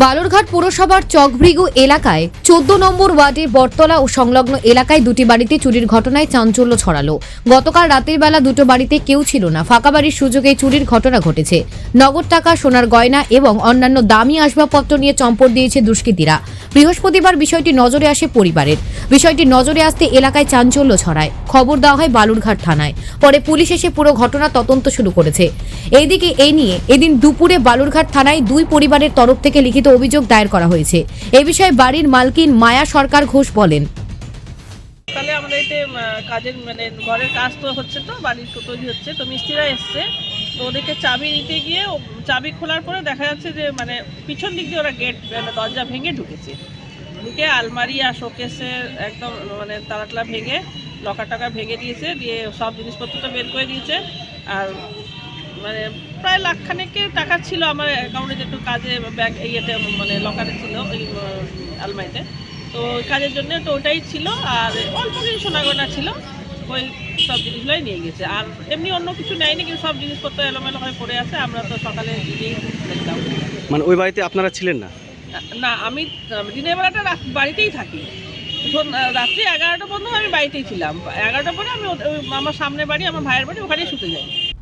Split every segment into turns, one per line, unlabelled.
বালুরঘাট পুরসভার চকভৃগু এলাকায় চোদ্দ নম্বর ওয়ার্ডে বটতলা ও সংলগ্ন এলাকায় দুটি বাড়িতে চুরির ঘটনায় চাঞ্চল্য ছড়ালো। গতকাল রাতের বেলা দুটো বাড়িতে কেউ ছিল না। ফাঁকা বাড়ির সুযোগে চুরির ঘটনা ঘটেছে। নগদ টাকা, সোনার গয়না এবং অন্যান্য দামি আসবাবপত্র নিয়ে চম্পট দিয়েছে দুষ্কৃতীরা। বৃহস্পতিবার বিষয়টি নজরে আসে পরিবারের। বিষয়টি নজরে আসতে এলাকায় চাঞ্চল্য ছড়ায়। খবর দেওয়া হয় বালুরঘাট থানায়। পরে পুলিশ এসে পুরো ঘটনা তদন্ত শুরু করেছে। এইদিকে এই নিয়ে এদিন দুপুরে বালুরঘাট থানায় দুই পরিবারের তরফ থেকে লিখিত অভিযোগ দায়ের করা হয়েছে। এ বিষয়ে বাড়ির মালকিন মায়া সরকার ঘোষ বলেন।
তাহলে আমাদের এতে কাজের মানে ঘরের কাজ তো হচ্ছে তো, বাড়ির তো তৈরি হচ্ছে, তো মিস্ত্রিরা এসছে। তো ওদেরকে চাবি দিতে গিয়ে চাবি খোলার পরে দেখা যাচ্ছে যে মানে পিছন দিক দিয়ে ওরা গেট মানে দরজা ভেঙে ঢুকেছে। ঢুকে আলমারি আর শোকেসের একদম মানে তালাটলা ভেঙে, লকার টাকা ভেঙে দিয়েছে, দিয়ে সব জিনিসপত্র তো বের করে দিয়েছে। আর মানে প্রায় লাখখানেকের টাকা ছিল আমার অ্যাকাউন্টে যেটু কাজে ব্যাগ ইয়েতে মানে লকারে ছিল ওই আলমারিতে। তো কাজের জন্য তো ওটাই ছিল, আর অল্প কিছু সোনা গয়না ছিল, ওই সব জিনিসগুলোই নিয়ে গেছে। আর এমনি অন্য কিছু নেয়নি, কিন্তু সব জিনিসপত্র এলোমেলো হয়ে পড়ে আছে, আমরা তো সকালে গিয়েই দেখলাম
মানে ওই বাড়িতে আপনারা ছিলেন না?
না আমি দিনের বেলাটা রাত- বাড়িতেই থাকি। রাত্রি এগারোটা পর্যন্ত আমি বাড়িতেই ছিলাম। এগারোটা পরে আমি ও- আমার সামনে বাড়ি আমার ভাইয়ের বাড়ি ওখানেই শুতে যাই।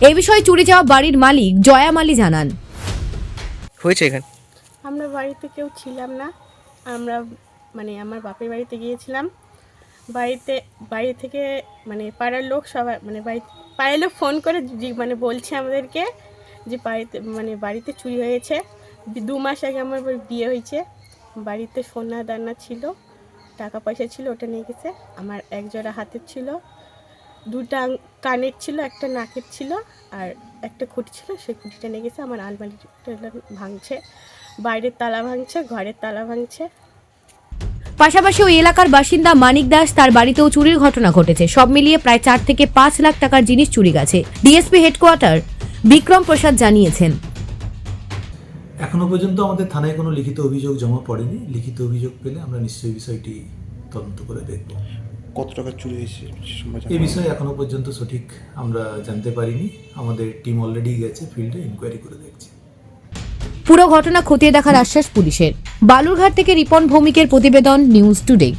এই বিষয়ে চুরি যাওয়া বাড়ির মালিক জয়া মালি জানান।
হয়েছে এখানে?
আমরা বাড়িতে কেউ ছিলাম না। আমরা মানে আমার বাপের বাড়িতে গিয়েছিলাম। বাড়িতে বাড়ি থেকে মানে পাড়ার লোক সবাই মানে বাড়ি পাড়ার লোক ফোন করে মানে বলছে আমাদেরকে যে বাড়িতে মানে বাড়িতে চুরি হয়েছে। দু মাস আগে আমার বিয়ে হয়েছে। বাড়িতে সোনা দানা ছিল, টাকা পয়সা ছিল, ওটা নিয়ে গেছে। আমার এক জোড়া হাতের ছিল, দুটা কানের ছিল, একটা নাকের ছিল, আর একটা খুঁটি ছিল, সেই খুঁটিটা নিয়ে গেছে। আমার আলমারিটা ভাঙছে, বাইরের তালা ভাঙছে, ঘরের তালা ভাঙছে।
পাশাপাশি ওই এলাকার বাসিন্দা মানিক দাস তার বাড়িতেও চুরির ঘটনা ঘটেছে। সব মিলিয়ে প্রায় চার থেকে পাঁচ লাখ টাকার জিনিস চুরি গেছে। ডিএসপি হেডকোয়ার্টার বিক্রম প্রসাদ জানিয়েছেন।
এখনও পর্যন্ত আমাদের থানায় কোনো লিখিত অভিযোগ জমা পড়েনি। লিখিত অভিযোগ পেলে আমরা নিশ্চয়ই বিষয়টি তদন্ত করে দেখব।
কত টাকা চুরি হয়েছে এ
এই বিষয়ে এখনও পর্যন্ত সঠিক আমরা জানতে পারিনি। আমাদের টিম অলরেডি গেছে ফিল্ডে ইনকোয়ারি করে দেখছে।
পুরো ঘটনা খতিয়ে দেখার আশ্বাস পুলিশের। বালুরঘাট থেকে রিপন ভৌমিকের প্রতিবেদন নিউজ টুডে।